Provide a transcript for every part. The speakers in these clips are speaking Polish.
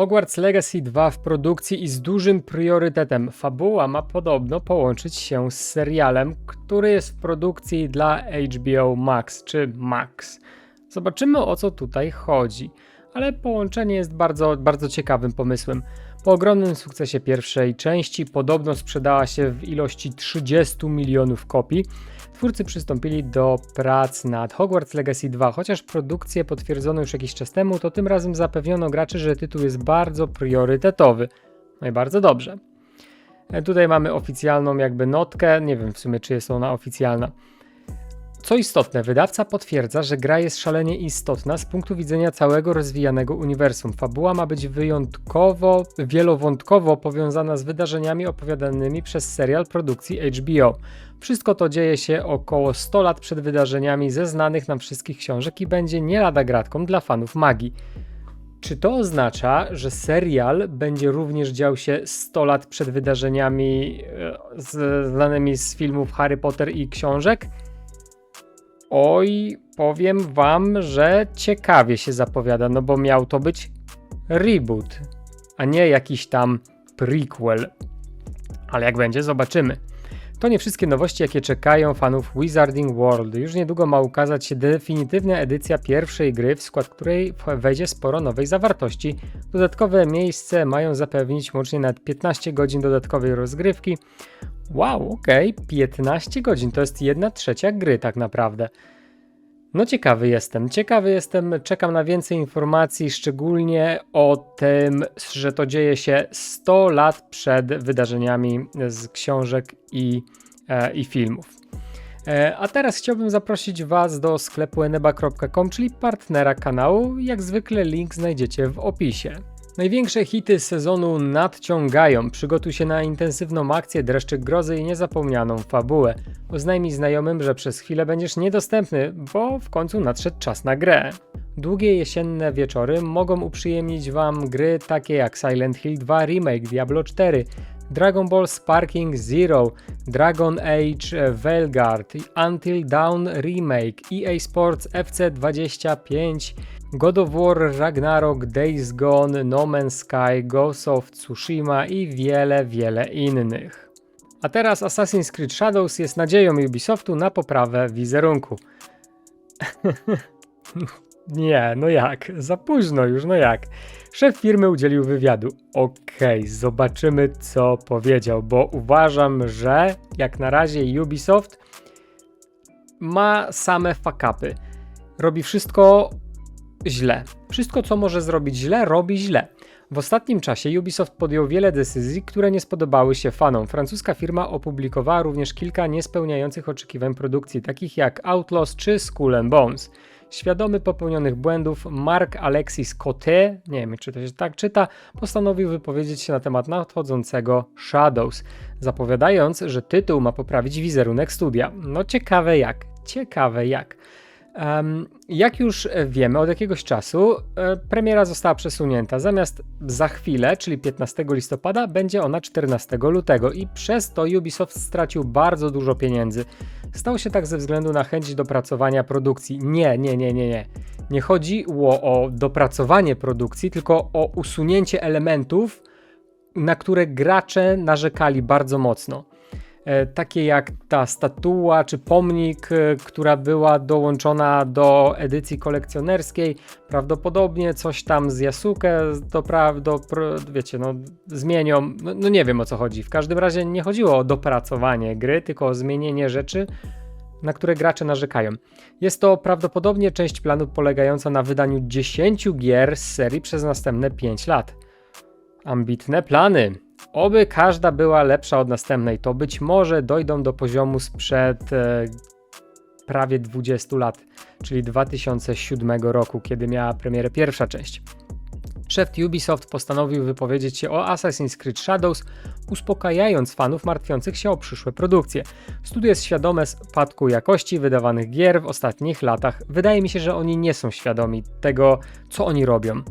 Hogwarts Legacy 2 w produkcji i z dużym priorytetem. Fabuła ma podobno połączyć się z serialem, który jest w produkcji dla HBO Max czy Max. Zobaczymy o co tutaj chodzi, ale połączenie jest bardzo, bardzo ciekawym pomysłem. Po ogromnym sukcesie pierwszej części podobno sprzedała się w ilości 30 milionów kopii. Twórcy przystąpili do prac nad Hogwarts Legacy 2, chociaż produkcję potwierdzono już jakiś czas temu, to tym razem zapewniono graczy, że tytuł jest bardzo priorytetowy. No i bardzo dobrze. E, Tutaj mamy oficjalną jakby notkę, nie wiem w sumie czy jest ona oficjalna. Co istotne, wydawca potwierdza, że gra jest szalenie istotna z punktu widzenia całego rozwijanego uniwersum. Fabuła ma być wyjątkowo, wielowątkowo powiązana z wydarzeniami opowiadanymi przez serial produkcji HBO. Wszystko to dzieje się około 100 lat przed wydarzeniami ze znanych nam wszystkich książek i będzie nie lada gratką dla fanów magii. Czy to oznacza, że serial będzie również dział się 100 lat przed wydarzeniami e, znanymi z filmów Harry Potter i książek? Oj, powiem wam, że ciekawie się zapowiada, no bo miał to być reboot, a nie jakiś tam prequel. Ale jak będzie, zobaczymy. To nie wszystkie nowości, jakie czekają fanów Wizarding World. Już niedługo ma ukazać się definitywna edycja pierwszej gry, w skład której wejdzie sporo nowej zawartości. Dodatkowe miejsce mają zapewnić łącznie nawet 15 godzin dodatkowej rozgrywki. Wow, okej, 15 godzin to jest 1 trzecia gry tak naprawdę. No ciekawy jestem, ciekawy jestem, czekam na więcej informacji, szczególnie o tym, że to dzieje się 100 lat przed wydarzeniami z książek i, e, i filmów. E, a teraz chciałbym zaprosić Was do sklepu eneba.com, czyli partnera kanału. Jak zwykle link znajdziecie w opisie. Największe hity sezonu nadciągają. Przygotuj się na intensywną akcję, dreszczyk grozy i niezapomnianą fabułę. Oznajmij znajomym, że przez chwilę będziesz niedostępny, bo w końcu nadszedł czas na grę. Długie jesienne wieczory mogą uprzyjemnić Wam gry takie jak Silent Hill 2 Remake, Diablo 4, Dragon Ball Sparking Zero, Dragon Age Veilguard, Until Dawn Remake, EA Sports FC25, God of War Ragnarok, Days Gone, No Man's Sky, Ghost of Tsushima i wiele, wiele innych. A teraz Assassin's Creed Shadows jest nadzieją Ubisoftu na poprawę wizerunku. Nie, no jak? Za późno już, no jak? Szef firmy udzielił wywiadu. Okej, zobaczymy co powiedział, bo uważam, że jak na razie Ubisoft ma same fakapy. Robi wszystko źle. Wszystko, co może zrobić źle, robi źle. W ostatnim czasie Ubisoft podjął wiele decyzji, które nie spodobały się fanom. Francuska firma opublikowała również kilka niespełniających oczekiwań produkcji, takich jak Outlaws czy Skull Bones. Świadomy popełnionych błędów, Mark Alexis Coté, nie wiem czy to się tak czyta, postanowił wypowiedzieć się na temat nadchodzącego Shadows, zapowiadając, że tytuł ma poprawić wizerunek studia. No ciekawe jak, ciekawe jak. Jak już wiemy, od jakiegoś czasu e, premiera została przesunięta. Zamiast za chwilę, czyli 15 listopada, będzie ona 14 lutego i przez to Ubisoft stracił bardzo dużo pieniędzy. Stało się tak ze względu na chęć dopracowania produkcji. Nie, nie, nie, nie, nie. Nie chodziło o dopracowanie produkcji, tylko o usunięcie elementów, na które gracze narzekali bardzo mocno takie jak ta statua czy pomnik, e, która była dołączona do edycji kolekcjonerskiej. Prawdopodobnie coś tam z Yasuke do, do wiecie, no zmienią. No, no nie wiem o co chodzi. W każdym razie nie chodziło o dopracowanie gry, tylko o zmienienie rzeczy, na które gracze narzekają. Jest to prawdopodobnie część planu polegająca na wydaniu 10 gier z serii przez następne 5 lat. Ambitne plany. Oby każda była lepsza od następnej, to być może dojdą do poziomu sprzed e, prawie 20 lat, czyli 2007 roku, kiedy miała premierę pierwsza część. Szef Ubisoft postanowił wypowiedzieć się o Assassin's Creed Shadows, uspokajając fanów martwiących się o przyszłe produkcje. Studio jest świadome spadku jakości wydawanych gier w ostatnich latach. Wydaje mi się, że oni nie są świadomi tego, co oni robią.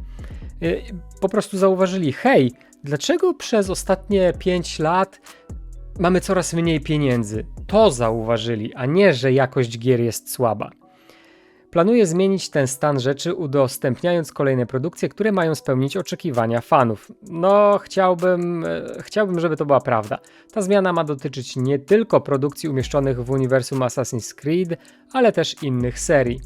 Y, Po prostu zauważyli, hej, dlaczego przez ostatnie 5 lat mamy coraz mniej pieniędzy? To zauważyli, a nie, że jakość gier jest słaba. Planuje zmienić ten stan rzeczy, udostępniając kolejne produkcje, które mają spełnić oczekiwania fanów. No, chciałbym, e, chciałbym, żeby to była prawda. Ta zmiana ma dotyczyć nie tylko produkcji umieszczonych w uniwersum Assassin's Creed, ale też innych serii.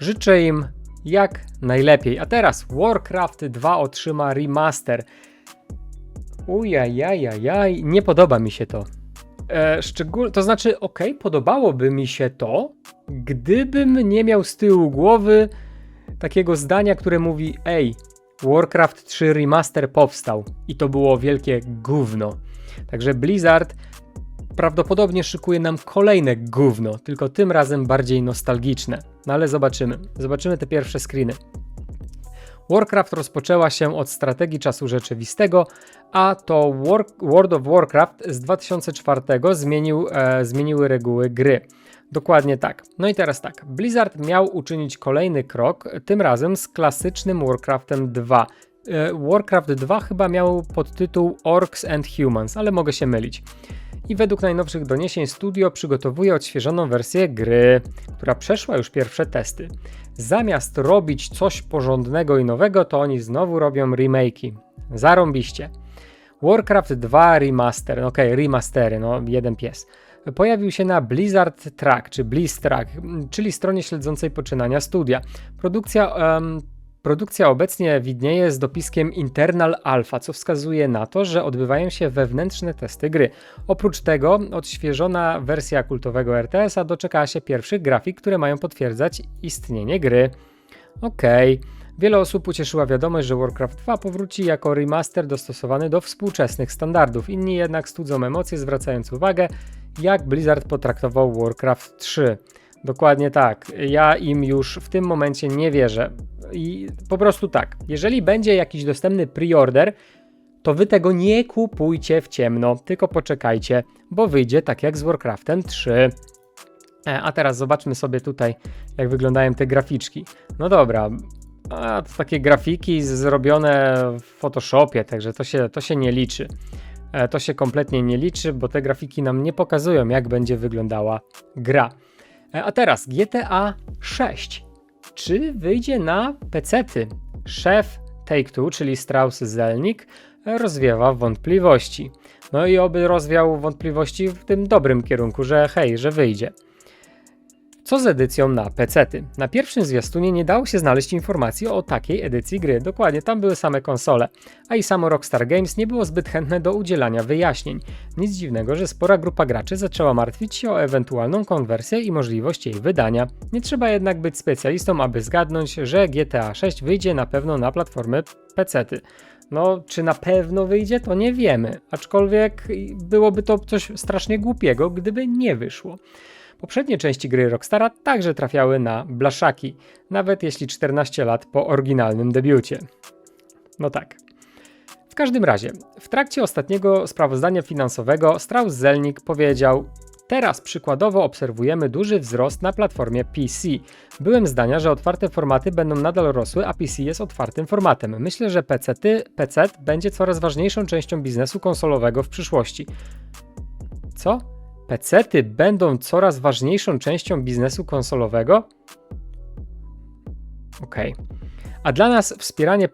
Życzę im jak najlepiej. A teraz Warcraft 2 otrzyma remaster. Ujajajajaj, nie podoba mi się to. E, szczegól... To znaczy, ok, podobałoby mi się to, gdybym nie miał z tyłu głowy takiego zdania, które mówi: Ej, Warcraft 3 Remaster powstał i to było wielkie gówno. Także Blizzard prawdopodobnie szykuje nam kolejne gówno, tylko tym razem bardziej nostalgiczne. No ale zobaczymy. Zobaczymy te pierwsze screeny. Warcraft rozpoczęła się od strategii czasu rzeczywistego, a to War World of Warcraft z 2004 zmienił, e, zmieniły reguły gry. Dokładnie tak. No i teraz tak. Blizzard miał uczynić kolejny krok, tym razem z klasycznym Warcraftem 2. E, Warcraft 2 chyba miał podtytuł Orcs and Humans, ale mogę się mylić. I według najnowszych doniesień studio przygotowuje odświeżoną wersję gry, która przeszła już pierwsze testy. Zamiast robić coś porządnego i nowego, to oni znowu robią remake'i. Zarąbiście. Warcraft 2 Remaster, ok, remastery, no jeden pies. Pojawił się na Blizzard Track, czy Blizz Track, czyli stronie śledzącej poczynania studia. Produkcja um, Produkcja obecnie widnieje z dopiskiem Internal Alpha, co wskazuje na to, że odbywają się wewnętrzne testy gry. Oprócz tego odświeżona wersja kultowego RTS-a doczekała się pierwszych grafik, które mają potwierdzać istnienie gry. Okej. Okay. Wiele osób ucieszyła wiadomość, że Warcraft 2 powróci jako remaster dostosowany do współczesnych standardów. Inni jednak studzą emocje, zwracając uwagę, jak Blizzard potraktował Warcraft 3. Dokładnie tak. Ja im już w tym momencie nie wierzę. I po prostu tak. Jeżeli będzie jakiś dostępny preorder, to wy tego nie kupujcie w ciemno, tylko poczekajcie, bo wyjdzie tak jak z Warcraftem 3. E, a teraz zobaczmy sobie tutaj, jak wyglądają te graficzki. No dobra, a, to takie grafiki zrobione w Photoshopie, także to się, to się nie liczy. E, to się kompletnie nie liczy, bo te grafiki nam nie pokazują, jak będzie wyglądała gra. E, a teraz GTA 6. Czy wyjdzie na pecety? Szef Take-Two, czyli Strauss Zelnick, rozwiewa wątpliwości. No i oby rozwiał wątpliwości w tym dobrym kierunku, że hej, że wyjdzie. Co z edycją na PC-ty? Na pierwszym zwiastunie nie dało się znaleźć informacji o takiej edycji gry. Dokładnie, tam były same konsole. A i samo Rockstar Games nie było zbyt chętne do udzielania wyjaśnień. Nic dziwnego, że spora grupa graczy zaczęła martwić się o ewentualną konwersję i możliwość jej wydania. Nie trzeba jednak być specjalistą, aby zgadnąć, że GTA 6 wyjdzie na pewno na platformy PC-ty. No, czy na pewno wyjdzie, to nie wiemy, aczkolwiek byłoby to coś strasznie głupiego, gdyby nie wyszło. Poprzednie części gry Rockstara także trafiały na blaszaki, nawet jeśli 14 lat po oryginalnym debiucie. No tak. W każdym razie, w trakcie ostatniego sprawozdania finansowego Strauss Zelnick powiedział: Teraz przykładowo obserwujemy duży wzrost na platformie PC. Byłem zdania, że otwarte formaty będą nadal rosły, a PC jest otwartym formatem. Myślę, że PC, PC będzie coraz ważniejszą częścią biznesu konsolowego w przyszłości. Co? PC-ty będą coraz ważniejszą częścią biznesu konsolowego? Ok. A dla nas wspieranie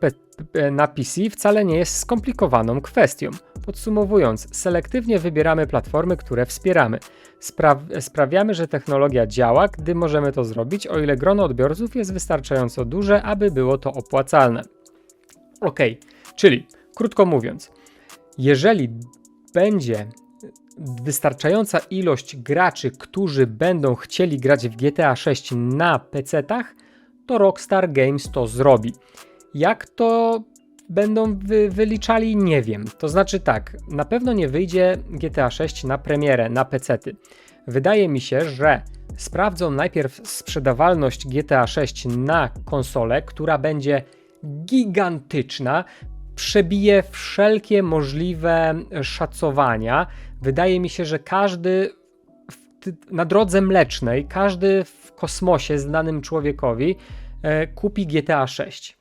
na PC wcale nie jest skomplikowaną kwestią. Podsumowując, selektywnie wybieramy platformy, które wspieramy. Spra sprawiamy, że technologia działa, gdy możemy to zrobić, o ile grono odbiorców jest wystarczająco duże, aby było to opłacalne. Ok, czyli krótko mówiąc, jeżeli będzie wystarczająca ilość graczy, którzy będą chcieli grać w GTA 6 na PC-tach, to Rockstar Games to zrobi. Jak to będą wy wyliczali, nie wiem. To znaczy tak, na pewno nie wyjdzie GTA 6 na premierę, na PC-ty. Wydaje mi się, że sprawdzą najpierw sprzedawalność GTA 6 na konsolę, która będzie gigantyczna, przebije wszelkie możliwe szacowania. Wydaje mi się, że każdy na drodze mlecznej, każdy w kosmosie znanym człowiekowi e, kupi GTA 6.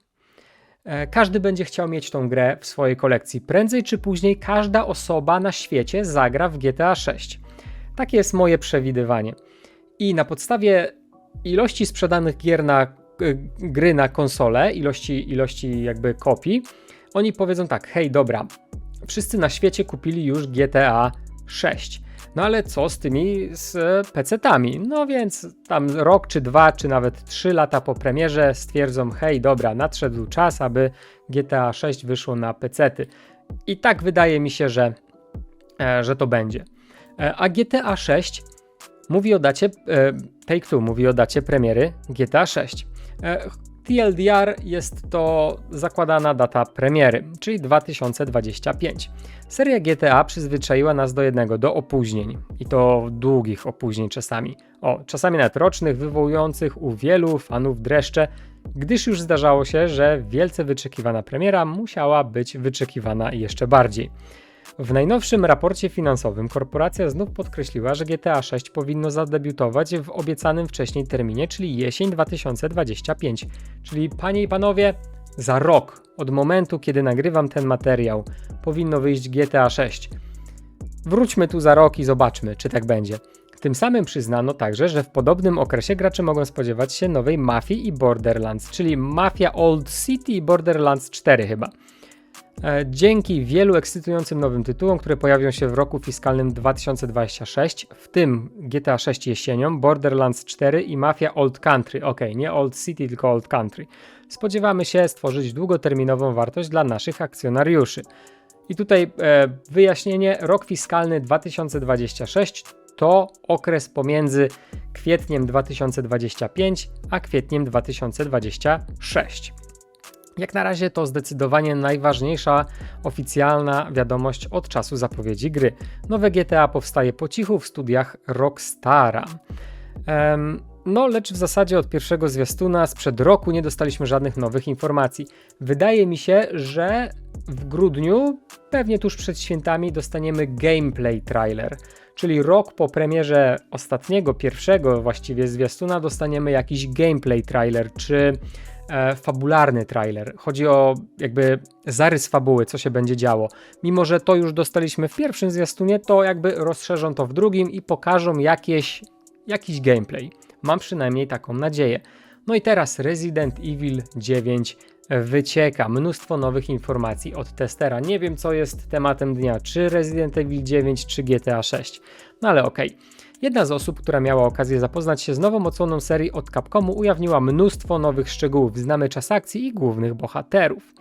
E, każdy będzie chciał mieć tą grę w swojej kolekcji. Prędzej czy później każda osoba na świecie zagra w GTA 6. Takie jest moje przewidywanie. I na podstawie ilości sprzedanych gier na y, gry na konsolę, ilości, ilości jakby kopii, oni powiedzą tak, hej dobra, wszyscy na świecie kupili już GTA 6. No ale co z tymi z PC-tami? No więc tam rok czy dwa, czy nawet trzy lata po premierze stwierdzą, hej dobra, nadszedł czas, aby GTA 6 wyszło na PC-ty. I tak wydaje mi się, że, e, że to będzie. E, a GTA 6 mówi o dacie, e, Take-Two mówi o dacie premiery GTA 6. TLDR jest to zakładana data premiery, czyli 2025. Seria GTA przyzwyczaiła nas do jednego, do opóźnień. I to długich opóźnień czasami. O, czasami nawet rocznych, wywołujących u wielu fanów dreszcze, gdyż już zdarzało się, że wielce wyczekiwana premiera musiała być wyczekiwana jeszcze bardziej. W najnowszym raporcie finansowym korporacja znów podkreśliła, że GTA 6 powinno zadebiutować w obiecanym wcześniej terminie, czyli jesień 2025. Czyli panie i panowie, za rok od momentu, kiedy nagrywam ten materiał, powinno wyjść GTA 6. Wróćmy tu za rok i zobaczmy, czy tak będzie. Tym samym przyznano także, że w podobnym okresie gracze mogą spodziewać się nowej Mafii i Borderlands, czyli Mafia Old City i Borderlands 4 chyba. E, dzięki wielu ekscytującym nowym tytułom, które pojawią się w roku fiskalnym 2026, w tym GTA 6 jesienią, Borderlands 4 i Mafia Old Country. Ok, nie Old City, tylko Old Country. Spodziewamy się stworzyć długoterminową wartość dla naszych akcjonariuszy. I tutaj e, wyjaśnienie: rok fiskalny 2026 to okres pomiędzy kwietniem 2025 a kwietniem 2026. Jak na razie to zdecydowanie najważniejsza oficjalna wiadomość od czasu zapowiedzi gry. Nowe GTA powstaje po cichu w studiach Rockstara. Um, no, lecz w zasadzie od pierwszego zwiastuna sprzed roku nie dostaliśmy żadnych nowych informacji. Wydaje mi się, że w grudniu, pewnie tuż przed świętami, dostaniemy gameplay trailer. Czyli rok po premierze ostatniego, pierwszego właściwie zwiastuna, dostaniemy jakiś gameplay trailer, czy e, fabularny trailer. Chodzi o jakby zarys fabuły, co się będzie działo. Mimo, że to już dostaliśmy w pierwszym zwiastunie, to jakby rozszerzą to w drugim i pokażą jakieś, jakiś gameplay. Mam przynajmniej taką nadzieję. No i teraz Resident Evil 9 wycieka mnóstwo nowych informacji od testera. Nie wiem, co jest tematem dnia, czy Resident Evil 9, czy GTA 6. No ale okej. Okay. Jedna z osób, która miała okazję zapoznać się z nową odsłoną serii od Capcomu, ujawniła mnóstwo nowych szczegółów. Znamy czas akcji i głównych bohaterów.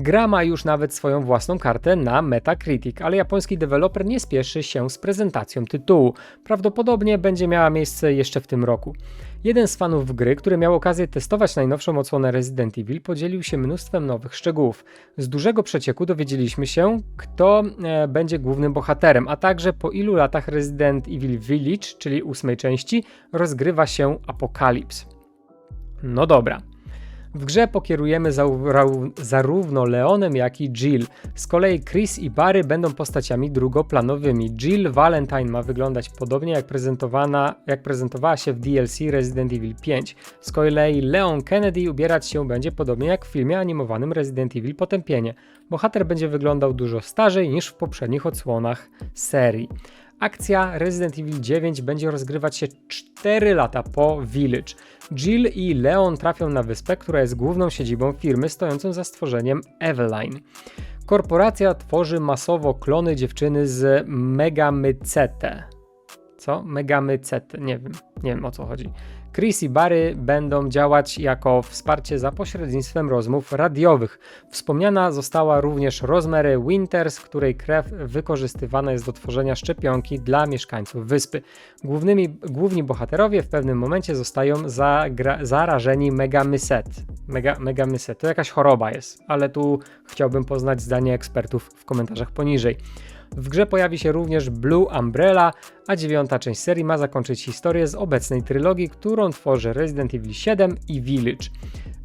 Gra ma już nawet swoją własną kartę na Metacritic, ale japoński deweloper nie spieszy się z prezentacją tytułu. Prawdopodobnie będzie miała miejsce jeszcze w tym roku. Jeden z fanów gry, który miał okazję testować najnowszą odsłonę Resident Evil, podzielił się mnóstwem nowych szczegółów. Z dużego przecieku dowiedzieliśmy się, kto e, będzie głównym bohaterem, a także po ilu latach Resident Evil Village, czyli ósmej części, rozgrywa się apokalips. No dobra. W grze pokierujemy zarówno Leonem, jak i Jill. Z kolei Chris i Barry będą postaciami drugoplanowymi. Jill Valentine ma wyglądać podobnie jak, prezentowana, jak prezentowała się w DLC Resident Evil 5. Z kolei Leon Kennedy ubierać się będzie podobnie jak w filmie animowanym Resident Evil Potępienie. Bohater będzie wyglądał dużo starzej niż w poprzednich odsłonach serii. Akcja Resident Evil 9 będzie rozgrywać się 4 lata po Village. Jill i Leon trafią na wyspę, która jest główną siedzibą firmy stojącą za stworzeniem Eveline. Korporacja tworzy masowo klony dziewczyny z Megamycete. Co? Megamycete, nie wiem, nie wiem o co chodzi. Chris i Barry będą działać jako wsparcie za pośrednictwem rozmów radiowych. Wspomniana została również Rosemary Winters, której krew wykorzystywana jest do tworzenia szczepionki dla mieszkańców wyspy. Głównymi, główni bohaterowie w pewnym momencie zostają zagra, zarażeni megamyset. Mega, megamyset to jakaś choroba jest, ale tu chciałbym poznać zdanie ekspertów w komentarzach poniżej. W grze pojawi się również Blue Umbrella, a dziewiąta część serii ma zakończyć historię z obecnej trylogii, którą tworzy Resident Evil 7 i Village.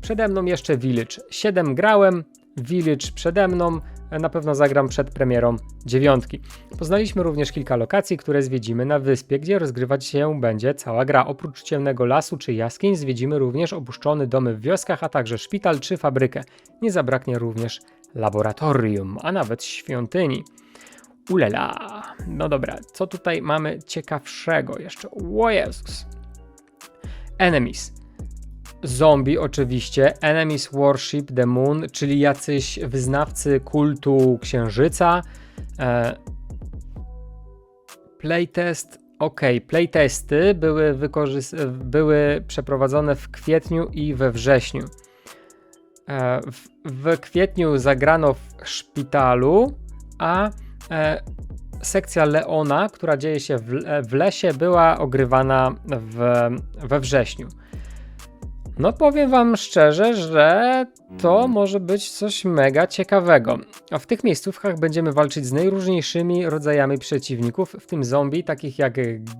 Przede mną jeszcze Village. 7 grałem, Village przede mną, na pewno zagram przed premierą dziewiątki. Poznaliśmy również kilka lokacji, które zwiedzimy na wyspie, gdzie rozgrywać się będzie cała gra. Oprócz ciemnego lasu czy jaskiń zwiedzimy również opuszczone domy w wioskach, a także szpital czy fabrykę. Nie zabraknie również laboratorium, a nawet świątyni. Ulela. No dobra, co tutaj mamy ciekawszego jeszcze? O Jezus. Enemies. Zombie oczywiście, Enemies Worship the Moon, czyli jacyś wyznawcy kultu księżyca. E, playtest, ok, playtesty były, wykorzys- były przeprowadzone w kwietniu i we wrześniu. E, w, w kwietniu zagrano w szpitalu, a sekcja Leona, która dzieje się w, w lesie, była ogrywana w, we wrześniu. No powiem wam szczerze, że to może być coś mega ciekawego. A w tych miejscówkach będziemy walczyć z najróżniejszymi rodzajami przeciwników, w tym zombie, takich jak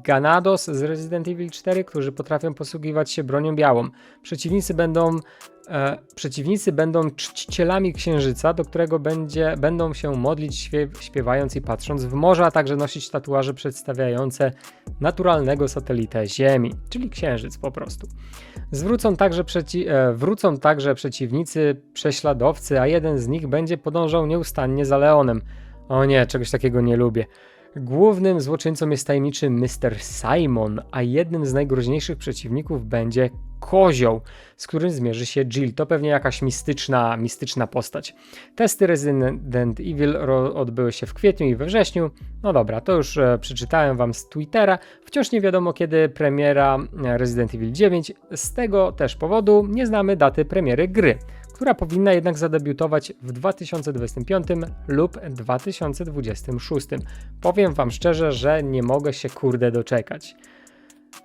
Ganados z Resident Evil 4, którzy potrafią posługiwać się bronią białą. Przeciwnicy będą E, przeciwnicy będą czcicielami księżyca, do którego będzie, będą się modlić śpiew, śpiewając i patrząc w morze, a także nosić tatuaże przedstawiające naturalnego satelitę Ziemi, czyli księżyc po prostu. Zwrócą także przeci e, wrócą także przeciwnicy, prześladowcy, a jeden z nich będzie podążał nieustannie za Leonem. O nie, czegoś takiego nie lubię. Głównym złoczyńcą jest tajemniczy Mr. Simon, a jednym z najgroźniejszych przeciwników będzie kozioł, z którym zmierzy się Jill. To pewnie jakaś mistyczna, mistyczna postać. Testy Resident Evil odbyły się w kwietniu i we wrześniu. No dobra, to już e, przeczytałem wam z Twittera. Wciąż nie wiadomo kiedy premiera e, Resident Evil 9. Z tego też powodu nie znamy daty premiery gry która powinna jednak zadebiutować w 2025 lub 2026. Powiem Wam szczerze, że nie mogę się kurde doczekać.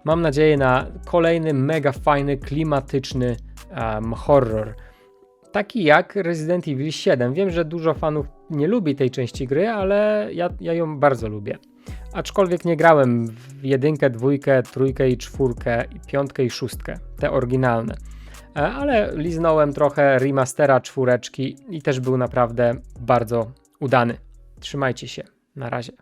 Mam nadzieję na kolejny mega fajny, klimatyczny um, horror. Taki jak Resident Evil 7. Wiem, że dużo fanów nie lubi tej części gry, ale ja, ja ją bardzo lubię. Aczkolwiek nie grałem w jedynkę, dwójkę, trójkę i czwórkę, piątkę i szóstkę, te oryginalne. E, ale liznąłem trochę remastera czwóreczki i też był naprawdę bardzo udany. Trzymajcie się. Na razie.